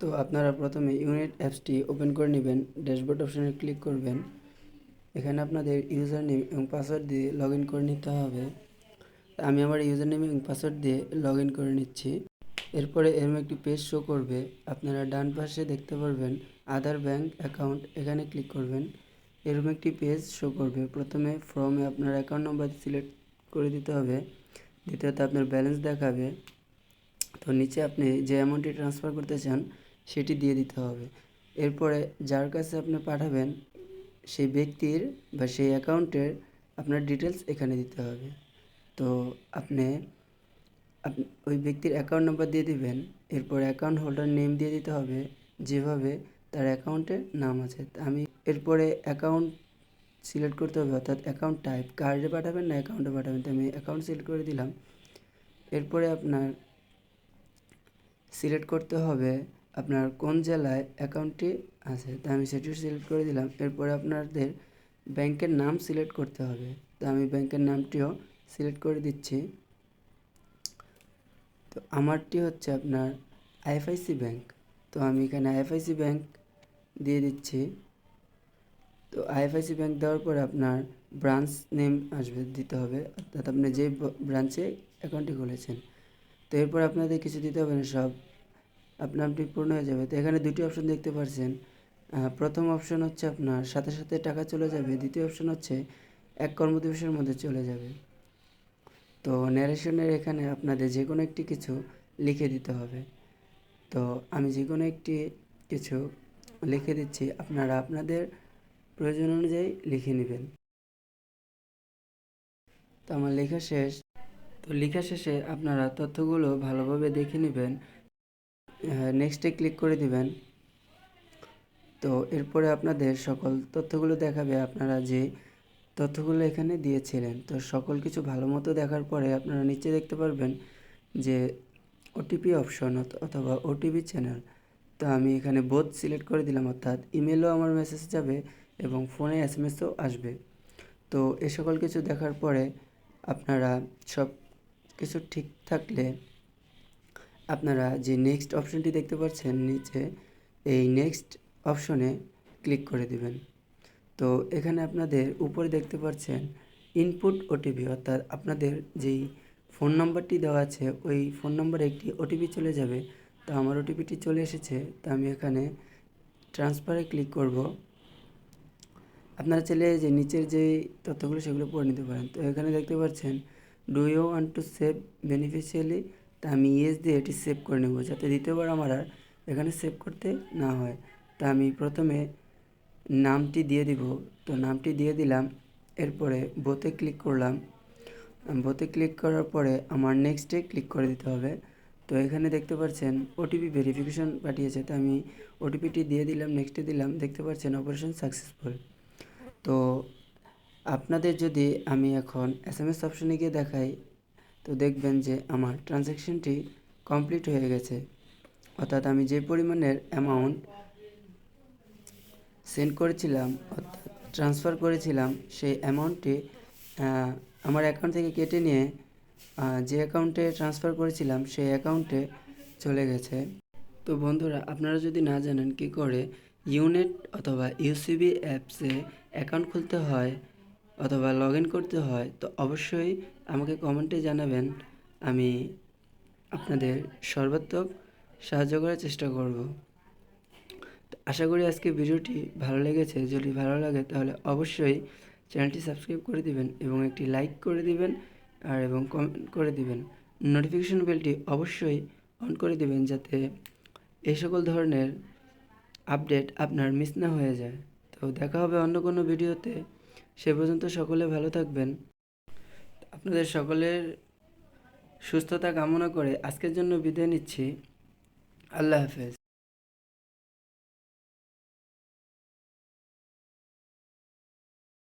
তো আপনারা প্রথমে ইউনিট অ্যাপসটি ওপেন করে নেবেন ড্যাশবোর্ড অপশনে ক্লিক করবেন। এখানে আপনাদের ইউজার নেম এবং পাসওয়ার্ড দিয়ে লগ করে নিতে হবে। আমি আমার ইউজার নেম এবং পাসওয়ার্ড দিয়ে লগ করে নিচ্ছি। এরপরে এরকম একটি পেজ শো করবে। আপনারা ডান পাশে দেখতে পারবেন আদার ব্যাংক অ্যাকাউন্ট এখানে ক্লিক করবেন। এরকম একটি পেজ শো করবে। প্রথমে ফর্মে আপনার অ্যাকাউন্ট নাম্বার সিলেক্ট করে দিতে হবে। দ্বিতীয়ত আপনার ব্যালেন্স দেখাবে। তো নিচে আপনি যে অ্যামাউন্টটি ট্রান্সফার করতে চান সেটি দিয়ে দিতে হবে। এরপরে যার কাছে আপনি পাঠাবেন, সেই ব্যক্তির বা সেই অ্যাকাউন্টের আপনার ডিটেলস এখানে দিতে হবে। তো আপনি ওই ব্যক্তির অ্যাকাউন্ট নাম্বার দিয়ে দিবেন। এরপর অ্যাকাউন্ট হোল্ডার নেম দিয়ে দিতে হবে, যেভাবে তার অ্যাকাউন্টের নাম আছে। আমি এরপরে অ্যাকাউন্ট সিলেক্ট করতে হবে, অর্থাৎ অ্যাকাউন্ট টাইপ। কার্ডে পাঠাবেন না অ্যাকাউন্টে পাঠাবেন? তো আমি অ্যাকাউন্ট সিলেক্ট করে দিলাম। এরপরে আপনার সিলেক্ট করতে হবে আপনার কোন জেলায় অ্যাকাউন্টটি আছে? তা আমি সেটিও সিলেক্ট করে দিলাম। এরপরে আপনাদের ব্যাংকের নাম সিলেক্ট করতে হবে। তো আমি ব্যাংকের নামটিও সিলেক্ট করে দিচ্ছি। তো আমারটি হচ্ছে আপনার আইএফআইসি ব্যাংক। তো আমি এখানে আইএফআইসি ব্যাংক দিয়ে দিচ্ছি। তো আইএফআইসি ব্যাংক দেওয়ার পরে আপনার ব্রাঞ্চ নেম আসবে, দিতে হবে। অর্থাৎ আপনি যে ব্রাঞ্চে অ্যাকাউন্টটি খুলেছেন। তো এরপর আপনাদের কিছু দিতে হবে না, সব আপনার আপনি পূর্ণ হয়ে যাবে। তো এখানে দুটি অপশন দেখতে পাচ্ছেন আহ, প্রথম অপশন হচ্ছে আপনার সাথে সাথে টাকা চলে যাবে। দ্বিতীয় অপশন হচ্ছে এক কর্মদিবসের মধ্যে চলে যাবে। তো ন্যারেশনের এখানে আপনাদের যে কোনো একটি কিছু লিখে দিতে হবে। তো আমি যে কোনো একটি কিছু লিখে দিচ্ছি। আপনারা আপনাদের প্রয়োজন অনুযায়ী লিখে নেবেন। তো আমার লেখা শেষ। তো লেখা শেষে আপনারা তথ্যগুলো ভালোভাবে দেখে নেবেন। নেক্সটে ক্লিক করে দিবেন। তো এরপরে আপনাদের সকল তথ্যগুলো দেখাবে আপনারা যে তথ্যগুলো এখানে দিয়েছিলেন। তো সকল কিছু ভালো মতো দেখার পরে আপনারা নিচে দেখতে পারবেন যে ওটিপি অপশন অথবা ওটিপি চ্যানেল তো আমি এখানে বোধ সিলেক্ট করে দিলাম, অর্থাৎ ইমেলও আমার মেসেজ যাবে এবং ফোনে এস এম এসও আসবে। তো এ সকল কিছু দেখার পরে আপনারা সব কিছু ঠিক থাকলে আপনারা যে নেক্সট অপশনটি দেখতে পাচ্ছেন নিচে, এই নেক্সট অপশনে ক্লিক করে দিবেন। তো এখানে আপনাদের উপরে দেখতে পাচ্ছেন ইনপুট ওটিপি অর্থাৎ আপনাদের যেই ফোন নাম্বারটি দেওয়া আছে, ওই ফোন নম্বরে একটি ওটিপি চলে যাবে। তো আমার ওটিপিটি চলে এসেছে, তো আমি এখানে ট্রান্সফারে ক্লিক করব। আপনারা চাইলে যে নিচের যে তথ্যগুলো সেগুলো পড়ে নিতে পারেন। তো এখানে দেখতে পাচ্ছেন do you want to save beneficiary তা আমি ইয়েস দিয়ে এটি সেভ করে নেব, যাতে দ্বিতীয়বার আমার আর এখানে সেভ করতে না হয়। তা আমি প্রথমে নামটি দিয়ে দিব। তো নামটি দিয়ে দিলাম, এরপরে বোতে ক্লিক করলাম। বোতে ক্লিক করার পরে আমার নেক্সটে ক্লিক করে দিতে হবে। তো এখানে দেখতে পাচ্ছেন ওটিপি ভেরিফিকেশন পাঠিয়েছে, তো আমি ওটিপিটি দিয়ে দিলাম নেক্সটে দিলাম, দেখতে পাচ্ছেন অপারেশন সাকসেসফুল তো আপনাদের যদি আমি এখন এস এম এস অপশনে গিয়ে দেখাই তো দেখবেন যে আমার ট্রানজ্যাকশনটি কমপ্লিট হয়ে গেছে। অর্থাৎ আমি যে পরিমাণের অ্যামাউন্ট সেন্ড করেছিলাম, অর্থাৎ ট্রান্সফার করেছিলাম, সেই অ্যামাউন্টটি আমার অ্যাকাউন্ট থেকে কেটে নিয়ে যে অ্যাকাউন্টে ট্রান্সফার করেছিলাম, সেই অ্যাকাউন্টে চলে গেছে। তো বন্ধুরা, আপনারা যদি না জানেন কি করে ইউনেট অথবা ইউসিবি অ্যাপসে অ্যাকাউন্ট খুলতে হয় অথবা লগ ইন করতে হয়, তো অবশ্যই আমাকে কমেন্টে জানাবেন। আমি আপনাদের সর্বাত্মক সাহায্য করার চেষ্টা করব। আশা করি আজকে ভিডিওটি ভালো লেগেছে। যদি ভালো লাগে তাহলে অবশ্যই চ্যানেলটি সাবস্ক্রাইব করে দিবেন এবং একটি লাইক করে দিবেন আর এবং কমেন্ট করে দিবেন। নোটিফিকেশন বেলটি অবশ্যই অন করে দিবেন যাতে এই সকল ধরনের আপডেট আপনার মিস না হয়ে যায়। তো দেখা হবে অন্য কোনো ভিডিওতে সে পর্যন্ত সকলে ভালো থাকবেন। আপনাদের সকলের সুস্থতা কামনা করে আজকের জন্য বিদায় নিচ্ছি। আল্লাহ হাফেজ।